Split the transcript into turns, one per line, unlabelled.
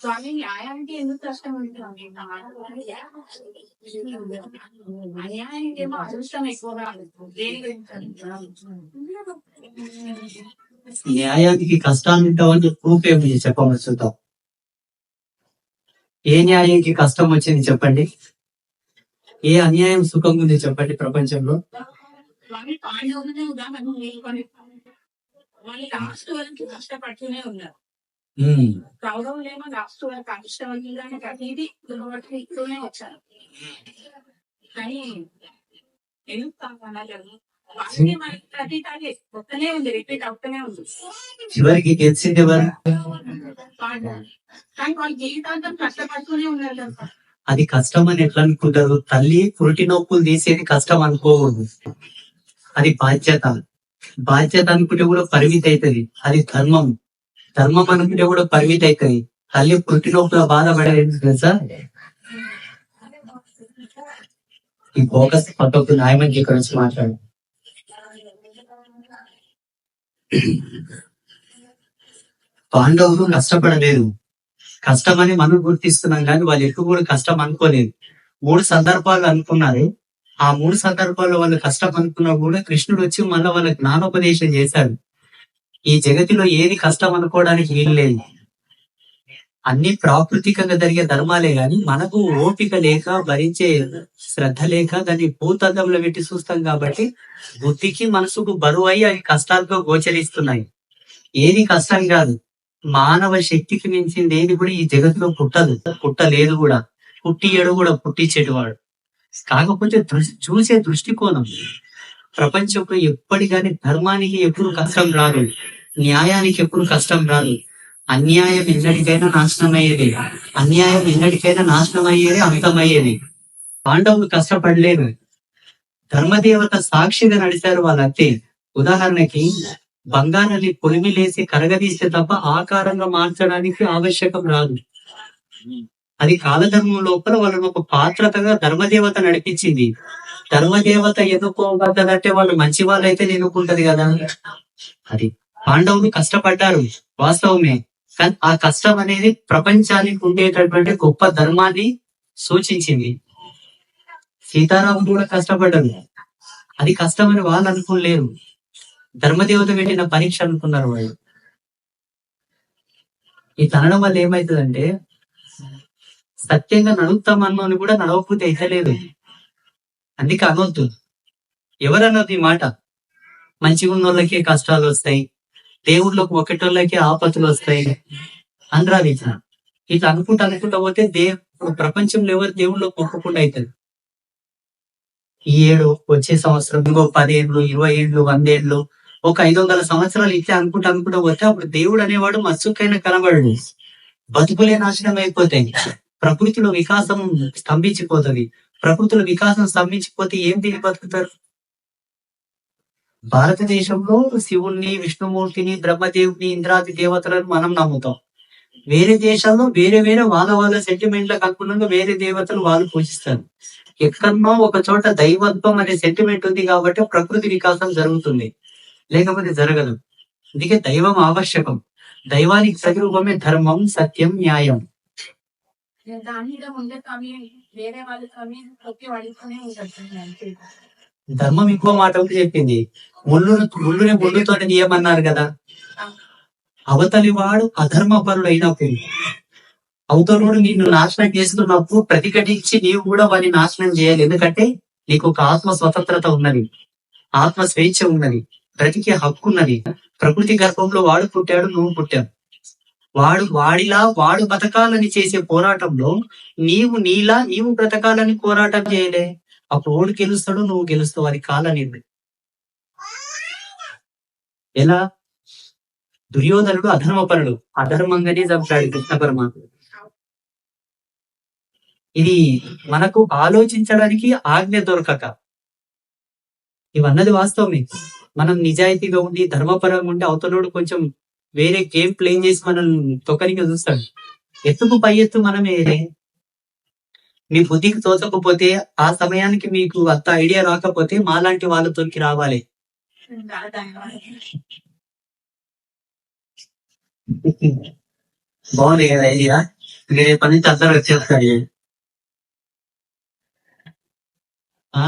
స్వామి న్యాయం అంటే ఎందుకు కష్టం ఉంటుంది అన్యాయానికి ఏమో అదృష్టం ఎక్కువగా
న్యాయానికి కష్టాన్ని ఉంటామని ప్రూఫ్ ఏమి చెప్పవచ్చు ఏ న్యాయానికి కష్టం వచ్చింది చెప్పండి? ఏ అన్యాయం సుఖం ఉంది చెప్పండి ప్రపంచంలో?
వాళ్ళు లాస్ట్ వరకు కష్టపడుతూనే ఉన్నారు.
ఉమ్,
కౌరవులేమో లాస్ట్ వరకు కష్టపడిగానే ప్రతిదీ దుర్వర్తిస్తూనే వచ్చారు కానీ ఎందుకు ఉంది
చివరికి గెలిచింది ఎవరు? అది కష్టం అని ఎట్లా అనుకుంటారు? తల్లి పురిటి నొప్పులు తీసేది కష్టం అనుకోకూడదు. అది బాధ్యత. బాధ్యత అనుకుంటే కూడా పరిమితి అవుతుంది. అది ధర్మం. ధర్మం అనుకుంటే కూడా పరిమితి అవుతుంది తల్లి పురిటి బాధపడలేదు బాధపడేది తెలుసా? ఈ ఫోకస్ పక్కకు న్యాయమని ఇక్కడ వచ్చి మాట్లాడు. పాండవులు కష్టపడలేదు. కష్టమని మనం గుర్తిస్తున్నాం కానీ వాళ్ళు ఎక్కువ కూడా కష్టం అనుకోలేదు. మూడు సందర్భాలు అనుకున్నారు. ఆ మూడు సందర్భాల్లో వాళ్ళు కష్టం అనుకున్నా కూడా కృష్ణుడు వచ్చి మళ్ళీ వాళ్ళ జ్ఞానోపదేశం చేశాడు. ఈ జగతిలో ఏది కష్టం అనుకోవడానికి వీలు లేదు. అన్ని ప్రాకృతికంగా జరిగే ధర్మాలే గాని మనకు ఓపిక లేక భరించే శ్రద్ధ లేక దాన్ని భూతద్దంలో పెట్టి చూస్తాం కాబట్టి బుద్ధికి మనసుకు బరువు అయి అవి కష్టాలతో గోచరిస్తున్నాయి. ఏది కష్టం కాదు. మానవ శక్తికి మించింది ఏది కూడా ఈ జగత్తులో పుట్టదు. పుట్టలేదు కూడా. పుట్టియడు కూడా పుట్టించేటివాడు కాకపోతే దృష్టి చూసే దృష్టికోణం ప్రపంచంలో ఎప్పటికని ధర్మానికి ఎప్పుడు కష్టం రాదు. న్యాయానికి ఎప్పుడు కష్టం రాదు. అన్యాయం ఎన్నటికైనా నాశనం అయ్యేది అన్యాయం ఎన్నటికైనా నాశనం అయ్యేది అంతమయ్యేది పాండవులు కష్టపడలేదు. ధర్మదేవత సాక్షిగా నడిచారు వాళ్ళంతే. ఉదాహరణకి బంగారాన్ని పొలిమిలేసి కరగదీస్తే తప్ప ఆకారంగా మార్చడానికి ఆవశ్యకం రాదు. అది కాలధర్మం లోపల వాళ్ళని ఒక పాత్రతగా ధర్మదేవత నడిపించింది. ధర్మదేవత ఎన్నుకోబడ్డదంటే వాళ్ళు మంచి వాళ్ళైతే ఎన్నుకుంటది కదా? అది పాండవులు కష్టపడ్డారు వాస్తవమే. కానీ ఆ కష్టం అనేది ప్రపంచానికి ఉండేటటువంటి గొప్ప ధర్మాన్ని సూచించింది. సీతారాముడు కూడా కష్టపడ్డారు అది కష్టమని వాళ్ళు అనుకోలేరు. ధర్మదేవత పెట్టిన పరీక్ష అనుకున్నారు వాళ్ళు. ఈ తనడం వల్ల ఏమైతుందంటే సత్యంగా నడుస్తామన్నోని కూడా నడవకపోతే అయితలేదు. అందుకే అనొద్దు ఎవరన్నది మాట? మంచిగా ఉన్న వాళ్ళకే కష్టాలు వస్తాయి దేవుళ్ళకు ఒకటోళ్ళకే ఆపతులు వస్తాయి అనరాదు ఇట్లా ఇట్లా అనుకుంటా అనుకుంటా పోతే దే ప్రపంచంలో ఎవరు దేవుళ్ళకు మొక్కకుండా అవుతుంది ఈ ఏడు వచ్చే సంవత్సరం ఇంకో పదేళ్ళు ఇరవై ఏళ్ళు వందేళ్ళు ఒక ఐదు వందల సంవత్సరాలు ఇట్లా అనుకుంటా అనుకుంటా పోతే అప్పుడు దేవుడు అనేవాడు మత్సుకైన కనబడు బతుకులే నాశనం అయిపోతాయి. ప్రకృతిలో వికాసం స్తంభించిపోతుంది. ప్రకృతుల వికాసం స్తంభించిపోతే ఏం తిని బతుకుతారు? భారతదేశంలో శివుణ్ణి విష్ణుమూర్తిని బ్రహ్మదేవుని ఇంద్రాది దేవతలను మనం నమ్ముతాం. వేరే దేశాల్లో వేరే వేరే వాళ్ళ వాళ్ళ సెంటిమెంట్లకు అనుగుణంగా వేరే దేవతలు వాళ్ళు పూజిస్తారు. ఎక్కడనో ఒక చోట దైవత్వం అనే సెంటిమెంట్ ఉంది కాబట్టి ప్రకృతి వికాసం జరుగుతుంది. లేకపోతే జరగదు. అందుకే దైవం ఆవశ్యకం. దైవానికి ప్రతిరూపమే ధర్మం సత్యం న్యాయం.
దాని మీద ఉండే కవి వేరే వాళ్ళ కవి ఒకే వాడుతూనే ఉంటుంది అంతే.
ధర్మం ఇంకో మాట ఒకటి చెప్పింది. ముళ్ళు ముళ్ళుని ముళ్ళుతో తీయమన్నారు కదా. అవతలి వాడు అధర్మపరుడు అయినప్పుడు అవతలుడు నిన్ను నాశనం చేస్తున్నప్పుడు ప్రతిఘటించి నీవు కూడా వాడిని నాశనం చేయాలి. ఎందుకంటే నీకు ఒక ఆత్మ స్వతంత్రత ఉన్నది. ఆత్మ స్వేచ్ఛ ఉన్నది. బ్రతికే హక్కు ఉన్నది. ప్రకృతి గర్భంలో వాడు పుట్టాడు నువ్వు పుట్టావు. వాడు వాడిలా వాడు బతకాలని చేసే పోరాటంలో నీవు నీలా నీవు బ్రతకాలని పోరాటం చేయలే. అప్పుడు ఓడు గెలుస్తాడు నువ్వు గెలుస్తావు అది కాలని ఎలా? దుర్యోధనుడు అధర్మపరుడు. అధర్మంగానే చంపాడు కృష్ణ పరమాత్మ ఇది మనకు ఆలోచించడానికి ఆజ్ఞ దొరకక. ఇవన్నది వాస్తవమే. మనం నిజాయితీగా ఉండి ధర్మపరంగా ఉండి అవతలోడు కొంచెం వేరే గేమ్ ప్లే చేసి మనం తొక్కరికి చూస్తాడు. ఎత్తుకు పై ఎత్తు మనమే మీ బుద్ధికి తోచకపోతే ఆ సమయానికి మీకు అంత ఐడియా రాకపోతే మాలాంటి వాళ్ళతోకి రావాలి. బాగుంది కదా ఐడియా? రేపటి నుంచి అందరూ వచ్చేస్తారు ఆ?